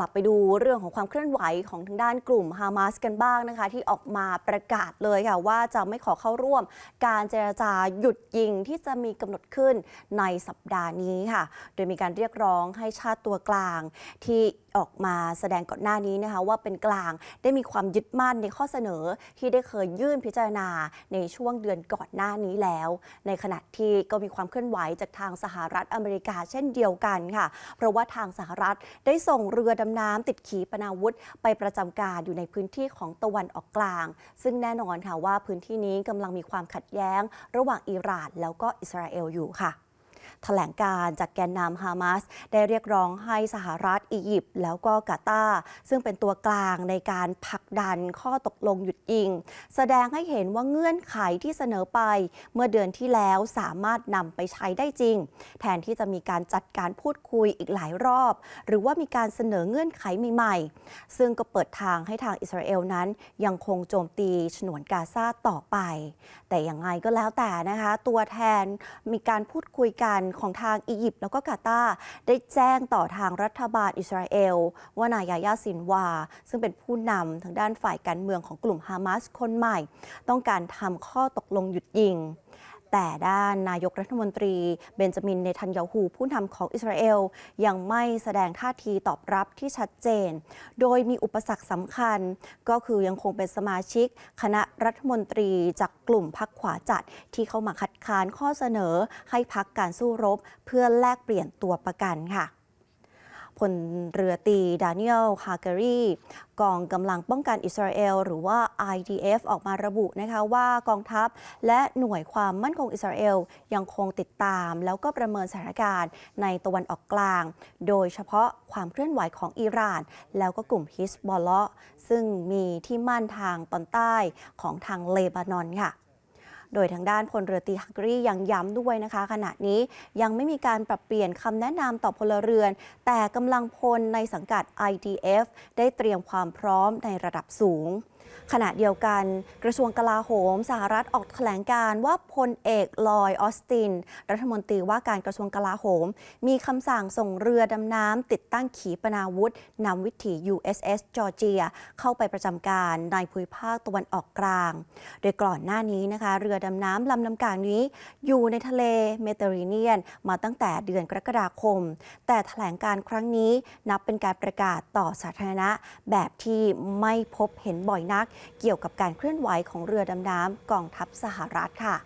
ลับไปดูเรื่องของความเคลื่อนไหวของทางด้านกลุ่มฮามาสกันบ้างนะคะ ที่ออกมาประกาศเลยค่ะว่าจะไม่ขอเข้าร่วม การเจรจาหยุดยิงที่จะมีกำหนดขึ้นในสัปดาห์นี้ค่ะ โดยมีการเรียกร้องให้ชาติตัวกลางที่ ออกมาแสดงก่อนหน้านี้นะคะว่าเป็นกลางได้มีความยึดมั่นในข้อเสนอที่ได้เคยยื่นพิจารณาในช่วงเดือนก่อนหน้านี้แล้ว ในขณะที่ก็มีความเคลื่อนไหวจากทางสหรัฐอเมริกาเช่นเดียวกันค่ะ เพราะว่าทางสหรัฐได้ส่งเรือดำน้ำติดขีปนาวุธ ไปประจำการอยู่ในพื้นที่ของตะวันออกกลาง ซึ่งแน่นอนค่ะว่าพื้นที่นี้กำลังมีความขัดแย้ง ระหว่างอิหร่านแล้วก็อิสราเอลอยู่ค่ะ แถลงการจากแกนนำฮามาสได้เรียกร้องให้สหรัฐอียิปต์แล้วก็กาตาร์ซึ่งเป็นตัวกลางในการผลักดันข้อตกลงหยุดยิง แสดงให้เห็นว่าเงื่อนไขที่เสนอไป เมื่อเดือนที่แล้วสามารถนำไปใช้ได้จริง แทนที่จะมีการจัดการพูดคุยอีกหลายรอบ หรือว่ามีการเสนอเงื่อนไขใหม่ๆ ซึ่งก็เปิดทางให้ทางอิสราเอลนั้น ยังคงโจมตีฉนวนกาซาต่อไป แต่อย่างไรก็แล้วแต่นะคะ ตัวแทนมีการพูดคุยกันของทางอียิปต์แล้วก็กาตาร์ได้แจ้งต่อทางรัฐบาลอิสราเอล ว่านายายาซินวา ซึ่งเป็นผู้นำทางด้านฝ่ายการเมืองของกลุ่มฮามาสคนใหม่ ต้องการทำข้อตกลงหยุดยิง แต่ด้านนายกรัฐมนตรี เบนจามินเนทันยาฮูผู้นำของอิสราเอล ยังไม่แสดงท่าทีตอบรับที่ชัดเจน โดยมีอุปสรรคสำคัญ ก็คือยังคงเป็นสมาชิก คณะรัฐมนตรีจากกลุ่มพักขวาจัดที่เข้ามาคัดค้านข้อเสนอให้พักการสู้รบ เพื่อแลกเปลี่ยนตัวประกันค่ะ ลเรือตี ดานิเอลฮาเการีกองกำลังป้องกันอิสราเอล หรือว่า IDF ออกมาระบุนะคะว่ากองทัพและหน่วยความมั่นคงอิสราเอล ยังคงติดตาม แล้วก็ประเมินสถานการณ์ในตะวันออกกลาง โดยเฉพาะความเคลื่อนไหวของอิหร่าน แล้วก็กลุ่มฮิสบอลเลาะซึ่งมีที่มั่นทางตอนใต้ของทางเลบานอนค่ะ โดยทางด้านพลเรือตรีฮักกรียังย้ำด้วยนะคะ ขณะนี้ยังไม่มีการปรับเปลี่ยนคำแนะนำต่อพลเรือน แต่กำลังพลในสังกัด IDF ได้เตรียมความพร้อมในระดับสูง ขณะเดียวกันกระทรวงกลาโหม สหรัฐออกแถลงการว่าพลเอกลอยออสติน รัฐมนตรีว่าการกระทรวงกลาโหม มีคำสั่งส่งเรือดำน้ำติดตั้งขีปนาวุธนำวิถี USS จอร์เจีย เข้าไปประจำการในภูมิภาคตะวันออกกลาง โดยก่อนหน้านี้นะคะ เรือดำน้ำลำน้ำกลางนี้ อยู่ในทะเลเมดิเตอร์เรเนียน มาตั้งแต่เดือนกรกฎาคม แต่แถลงการครั้งนี้นับเป็นการประกาศต่อสาธารณะแบบที่ไม่พบเห็นบ่อยนักนัก เกี่ยวกับการเคลื่อนไหวของเรือดำน้ำกองทัพสหรัฐค่ะ